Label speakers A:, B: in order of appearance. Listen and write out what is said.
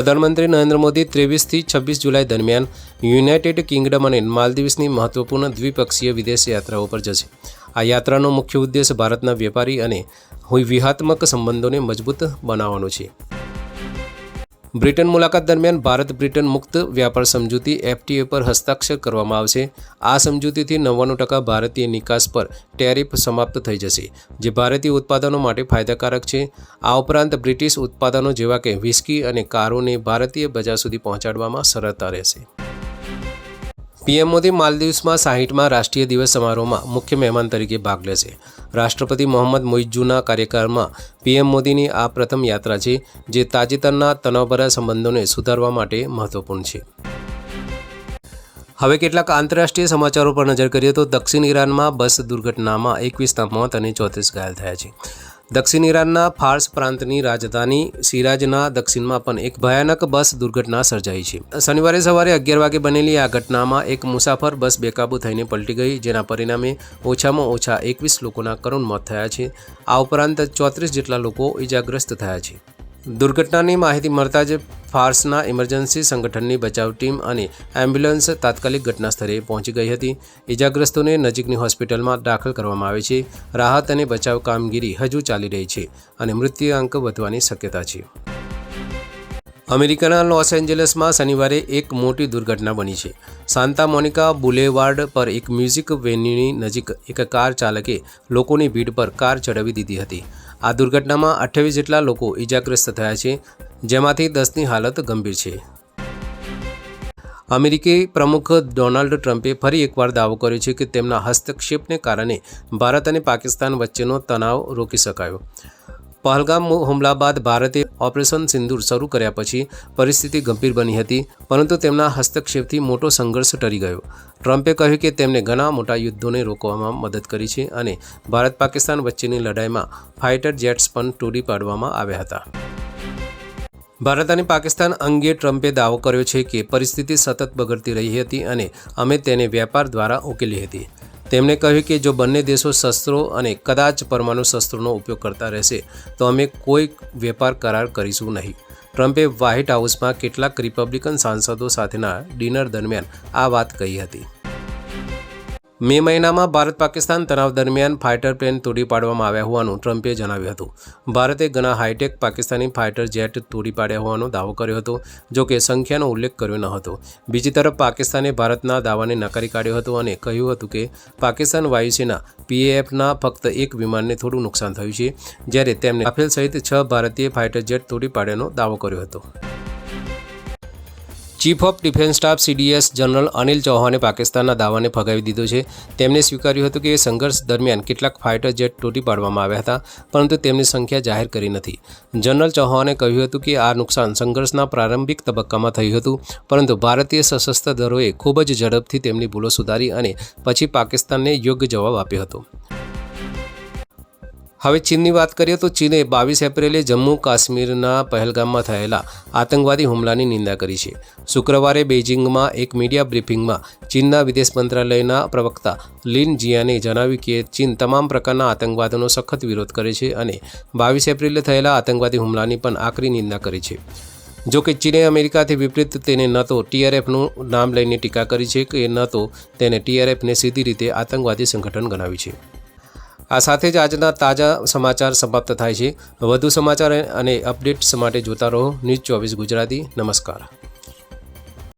A: પ્રધાનમંત્રી નરેન્દ્ર મોદી ત્રેવીસથી છવ્વીસ જુલાઈ દરમિયાન યુનાઇટેડ કિંગડમ અને માલદીવ્સની મહત્વપૂર્ણ દ્વિપક્ષીય વિદેશ યાત્રાઓ પર જશે. આ યાત્રાનો મુખ્ય ઉદ્દેશ ભારતના વેપારી અને વ્યૂહાત્મક સંબંધોને મજબૂત બનાવવાનો છે. બ્રિટન મુલાકાત દરમિયાન ભારત બ્રિટન મુક્ત વ્યાપાર સમજૂતી એફટીએ પર હસ્તાક્ષર કરવામાં આવશે. આ સમજૂતીથી નવ્વાણું ટકા ભારતીય નિકાસ પર ટેરિફ સમાપ્ત થઈ જશે, જે ભારતીય ઉત્પાદનો માટે ફાયદાકારક છે. આ ઉપરાંત બ્રિટિશ ઉત્પાદનો જેવા કે વિસ્કી અને કારોને ભારતીય બજાર સુધી પહોંચાડવામાં સરળતા રહેશે. પીએમ મોદી માલદીવ્સમાં સાહીઠમાં રાષ્ટ્રીય દિવસ સમારોહમાં મુખ્ય મહેમાન તરીકે ભાગ લેશે. રાષ્ટ્રપતિ મોહમ્મદ મોઇજુના કાર્યકાળમાં પીએમ મોદીની આ પ્રથમ યાત્રા છે, જે તાજેતરના તણાવભર્યા સંબંધોને સુધારવા માટે મહત્વપૂર્ણ છે. હવે કેટલાક આંતરરાષ્ટ્રીય સમાચારો પર નજર કરીએ તો દક્ષિણ ઈરાનમાં બસ દુર્ઘટનામાં એકવીસના મોત અને ચોત્રીસ ઘાયલ થયા છે. દક્ષિણ ઈરાનના ફાર્સ પ્રાંતની રાજધાની સિરાજના દક્ષિણમાં પણ એક ભયાનક બસ દુર્ઘટના સર્જાઈ છે. શનિવારે સવારે અગિયાર વાગે બનેલી આ ઘટનામાં એક મુસાફર બસ બેકાબૂ થઈને પલટી ગઈ, જેના પરિણામે ઓછામાં ઓછા એકવીસ લોકોના કરુણ મોત થયા છે. આ ઉપરાંત ચોત્રીસ જેટલા લોકો ઇજાગ્રસ્ત થયા છે. દુર્ઘટનાની માહિતી મળતા જ ફાર્સના ઇમરજન્સી સંગઠનની બચાવ ટીમ અને એમ્બ્યુલન્સ તાત્કાલિક ઘટના સ્થળે પહોંચી ગઈ હતી. ઇજાગ્રસ્તોને નજીકની હોસ્પિટલમાં દાખલ કરવામાં આવે છે. રાહત અને બચાવ કામગીરી હજુ ચાલી રહી છે અને મૃત્યુઆંક વધવાની શક્યતા છે. અમેરિકાના લોસ એન્જલસમાં શનિવારે એક મોટી દુર્ઘટના બની છે. સાન્તા મોનિકા બુલેવાર્ડ પર એક મ્યુઝિક વેન્યુની નજીક એક કાર ચાલકે લોકોની ભીડ પર કાર ચડાવી દીધી હતી. આ દુર્ઘટનામાં અઠ્યાવીસ જેટલા લોકો ઇજાગ્રસ્ત થયા છે, જેમાંથી દસની હાલત ગંભીર છે. અમેરિકી પ્રમુખ ડોનાલ્ડ ટ્રમ્પે ફરી એકવાર દાવો કર્યો છે કે તેમના હસ્તક્ષેપને કારણે ભારત અને પાકિસ્તાન વચ્ચેનો તણાવ રોકી શકાયો. પહલગામ હુમલા બાદ ભારતે ઓપરેશન સિંદૂર શરૂ કર્યા પછી પરિસ્થિતિ ગંભીર બની હતી, પરંતુ તેમના હસ્તક્ષેપથી મોટો સંઘર્ષ ટરી ગયો. ટ્રમ્પે કહ્યું કે તેમને ઘણા મોટા યુદ્ધોને રોકવામાં મદદ કરી છે અને ભારત પાકિસ્તાન વચ્ચેની લડાઈમાં ફાઇટર જેટ્સ પણ તોડી પાડવામાં આવ્યા હતા. ભારત અને પાકિસ્તાન અંગે ટ્રમ્પે દાવો કર્યો છે કે પરિસ્થિતિ સતત બગડતી રહી હતી અને અમે તેને વેપાર દ્વારા ઉકેલી હતી. તેમણે કહ્યું કે જો બંને દેશો શસ્ત્રો અને કદાચ પરમાણુ શસ્ત્રોનો ઉપયોગ કરતા રહેશે, તો અમે કોઈ વેપાર કરાર કરીશું નહીં. ટ્રમ્પે વ્હાઇટ હાઉસમાં કેટલાક રિપબ્લિકન સાંસદો સાથેના ડિનર દરમિયાન આ વાત કહી હતી. મે મહિનામાં ભારત પાકિસ્તાન તણાવ દરમિયાન ફાઇટર પ્લેન તોડી પાડવામાં આવ્યા હોવાનું ટ્રમ્પે જણાવ્યું હતું. ભારતે ઘણા હાઈટેક પાકિસ્તાની ફાઇટર જેટ તોડી પાડ્યા હોવાનો દાવો કર્યો હતો, જો કે સંખ્યાનો ઉલ્લેખ કર્યો ન હતો. બીજી તરફ પાકિસ્તાને ભારતના દાવાને નકારી કાઢ્યો હતો અને કહ્યું હતું કે પાકિસ્તાન વાયુસેના પીએએફના ફક્ત એક વિમાનને થોડું નુકસાન થયું છે, જ્યારે તેમણે રાફેલ સહિત છ ભારતીય ફાઇટર જેટ તોડી પાડ્યાનો દાવો કર્યો હતો. Chief of defence staff CDS general Anil ચૌહાણે પાકિસ્તાનના દાવાને ફગાવી દીધો છે. તેમણે સ્વીકાર્યું હતું કે સંઘર્ષ દરમિયાન કેટલાક ફાઇટર જેટ તૂટી પાડવામાં આવ્યા હતા, પરંતુ તેમની સંખ્યા જાહેર કરી નથી. જનરલ ચૌહાણે કહ્યું હતું કે આ નુકસાન સંઘર્ષના પ્રારંભિક તબક્કામાં થયું હતું, પરંતુ ભારતીય સશસ્ત્ર દળોએ ખૂબ જ ઝડપથી તેમની ભૂલો સુધારી અને પછી પાકિસ્તાનને યોગ્ય જવાબ આપ્યો હતો. હવે ચીનની વાત કરીએ તો ચીને બાવીસ એપ્રિલે જમ્મુ કાશ્મીરના પહેલગામમાં થયેલા આતંકવાદી હુમલાની નિંદા કરી છે. શુક્રવારે બેઇજિંગમાં એક મીડિયા બ્રીફિંગમાં ચીનના વિદેશ મંત્રાલયના પ્રવક્તા લિન જિયાને જણાવ્યું કે ચીન તમામ પ્રકારના આતંકવાદનો સખત વિરોધ કરે છે અને બાવીસ એપ્રિલે થયેલા આતંકવાદી હુમલાની પણ આકરી નિંદા કરી છે. જો કે ચીને અમેરિકાથી વિપરીત તેને ન તો ટીઆરએફનું નામ લઈને ટીકા કરી છે કે ન તો તેને ટીઆરએફને સીધી રીતે આતંકવાદી સંગઠન ગણાવ્યું છે. આ સાથે જ આજના તાજા સમાચાર સમાપ્ત થાય છે. વધુ સમાચાર અને અપડેટ્સ માટે જોતા રહો. ન્યૂઝ ચોવીસ ગુજરાતી. નમસ્કાર.